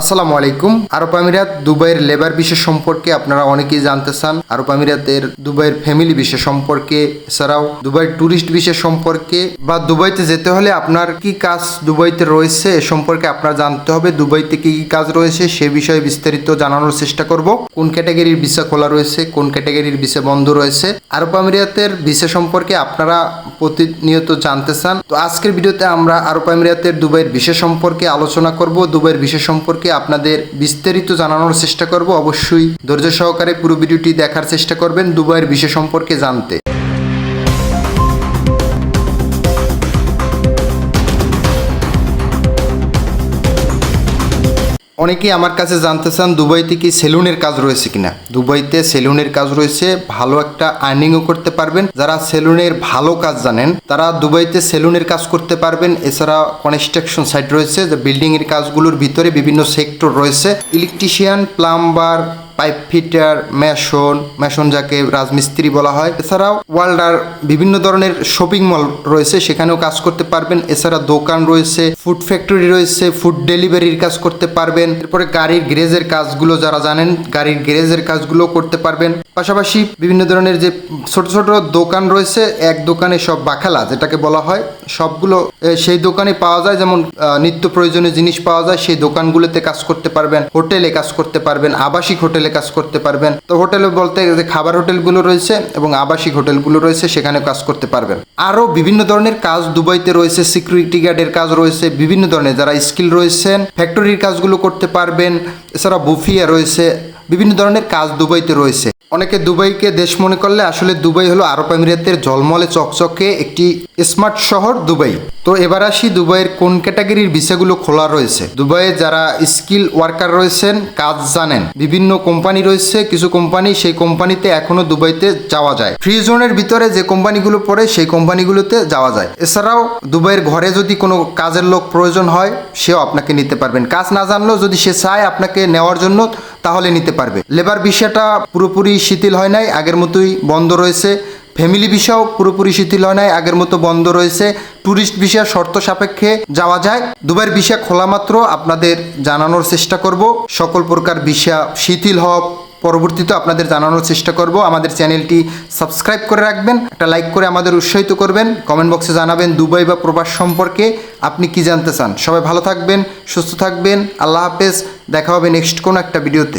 আসসালামু আলাইকুম। আরব আমিরাত দুবাইয়ের লেবার বিষয় সম্পর্কে আপনারা অনেকেই জানতে চান। আরব আমিরাতের দুবাইয়ের ফ্যামিলি বিষয় সম্পর্কে, এছাড়াও দুবাইয়ের ট্যুরিস্ট বিষয় সম্পর্কে, বা দুবাইতে যেতে হলে আপনার কি কাজ দুবাইতে রয়েছে এ সম্পর্কে আপনার জানতে হবে। দুবাইতে কি কি কাজ রয়েছে সে বিষয়ে বিস্তারিত জানানোর চেষ্টা করব। কোন ক্যাটাগরির ভিসা খোলা রয়েছে, কোন ক্যাটাগরির ভিসা বন্ধ রয়েছে। আরব আমিরাতের ভিসা সম্পর্কে আপনারা প্রতিনিয়ত জানতে চান। তো আজকের ভিডিওতে আমরা আরব আমিরাতের দুবাইয়ের বিষয় সম্পর্কে আলোচনা করব। দুবাইয়ের বিষয় সম্পর্কে আপনাদের বিস্তারিত জানানোর চেষ্টা করব। অবশ্যই ধৈর্য সহকারে পুরো ভিডিওটি দেখার চেষ্টা করবেন দুবাইয়ের বিষয় সম্পর্কে জানতে। অনেকেই আমার কাছে জানতে চান দুবাইতে কি সেলুনের কাজ রয়েছে কিনা। দুবাইতে সেলুনের কাজ রয়েছে, ভালো একটা আর্নিংও করতে পারবেন। যারা সেলুনের ভালো কাজ জানেন, তারা দুবাইতে সেলুনের কাজ করতে পারবেন। এছাড়া কনস্ট্রাকশন সাইট রয়েছে, যে বিল্ডিং এর কাজগুলোর ভিতরে বিভিন্ন সেক্টর রয়েছে। Electrician plumber pipe fitter mason mason যাকে রাজমিস্ত্রি বলা হয়। এছাড়াও ওয়ার্ল্ডার বিভিন্ন ধরনের শপিং মল রয়েছে, সেখানেও কাজ করতে পারবেন। এছাড়া দোকান রয়েছে, ফুড ফ্যাক্টরি রয়েছে, ফুড ডেলিভারির কাজ করতে পারবেন। এরপরে গাড়ির গ্যারেজের কাজগুলো যারা জানেন, গাড়ির গ্যারেজের কাজগুলো করতে পারবেন। পাশাপাশি বিভিন্ন ধরনের যে ছোট ছোট দোকান রয়েছে, এক দোকানে সব বাখালা যেটাকে বলা হয়, সবগুলো সেই দোকানে পাওয়া যায়। যেমন নিত্য প্রয়োজনীয় জিনিস পাওয়া যায়, সেই দোকানগুলোতে কাজ করতে পারবেন, হোটেলে কাজ করতে পারবেন, আবাসিক হোটেলে কাজ করতে পারবেন। তো হোটেলে বলতে যে খাবার হোটেলগুলো রয়েছে এবং আবাসিক হোটেলগুলো রয়েছে সেখানে কাজ করতে পারবেন। আরও বিভিন্ন ধরনের কাজ দুবাইতে রয়েছে, সিকিউরিটি গার্ডের কাজ রয়েছে, বিভিন্ন ধরনের যারা স্কিল রয়েছেন, ফ্যাক্টরির কাজগুলো করতে পারবেন। এছাড়া বুফিয়া রয়েছে, বিভিন্ন ধরনের কাজ দুবাইতে রয়েছে। অনেকে দুবাইকে দেশ মনে করলে আসলে দুবাই হলো আরব আমিরাতের ঝলমলে চকচকে একটি স্মার্ট শহর দুবাই। তো এবার আসি দুবাইয়ের কোন ক্যাটাগরির ভিসাগুলো খোলা রয়েছে? দুবাইয়ে যারা স্কিল ওয়ার্কার রয়েছেন, কাজ জানেন। বিভিন্ন কোম্পানি রয়েছে, কিছু কোম্পানি সেই কোম্পানিতে এখনও দুবাইতে যাওয়া যায়। ফ্রি জোনের ভিতরে যে কোম্পানিগুলো পড়ে, সেই কোম্পানিগুলোতে যাওয়া যায়। এছাড়াও দুবাইয়ের ঘরে যদি কোনো কাজের লোক প্রয়োজন হয়, সেও আপনাকে নিতে পারবেন। কাজ না জানলেও যদি সে চায় আপনাকে নেওয়ার জন্য তাহলে নিতে পারবে। লেবার বিষয়টা পুরোপুরি শিথিল হয় নাই, আগের মতোই বন্ধ রয়েছে। ফ্যামিলি ভিসাও পুরোপুরি শিথিল হয় নাই, আগের মতো বন্ধ রয়েছে। ট্যুরিস্ট ভিসা শর্ত সাপেক্ষে যাওয়া যায়। দুবাইয়ের ভিসা খোলা মাত্র, আপনাদের জানানোর চেষ্টা করব। সকল প্রকার ভিসা শিথিল হওয়া পরবর্তীতে আপনাদের জানানোর চেষ্টা করব। আমাদের চ্যানেলটি সাবস্ক্রাইব করে রাখবেন, একটা লাইক করে আমাদের উৎসাহিত করবেন, কমেন্ট বক্সে জানাবেন দুবাই বা প্রবাস সম্পর্কে আপনি কি জানতে চান। সবাই ভালো থাকবেন, সুস্থ থাকবেন, আল্লাহ হাফেজ, দেখা হবে নেক্সট কোনো একটা ভিডিওতে।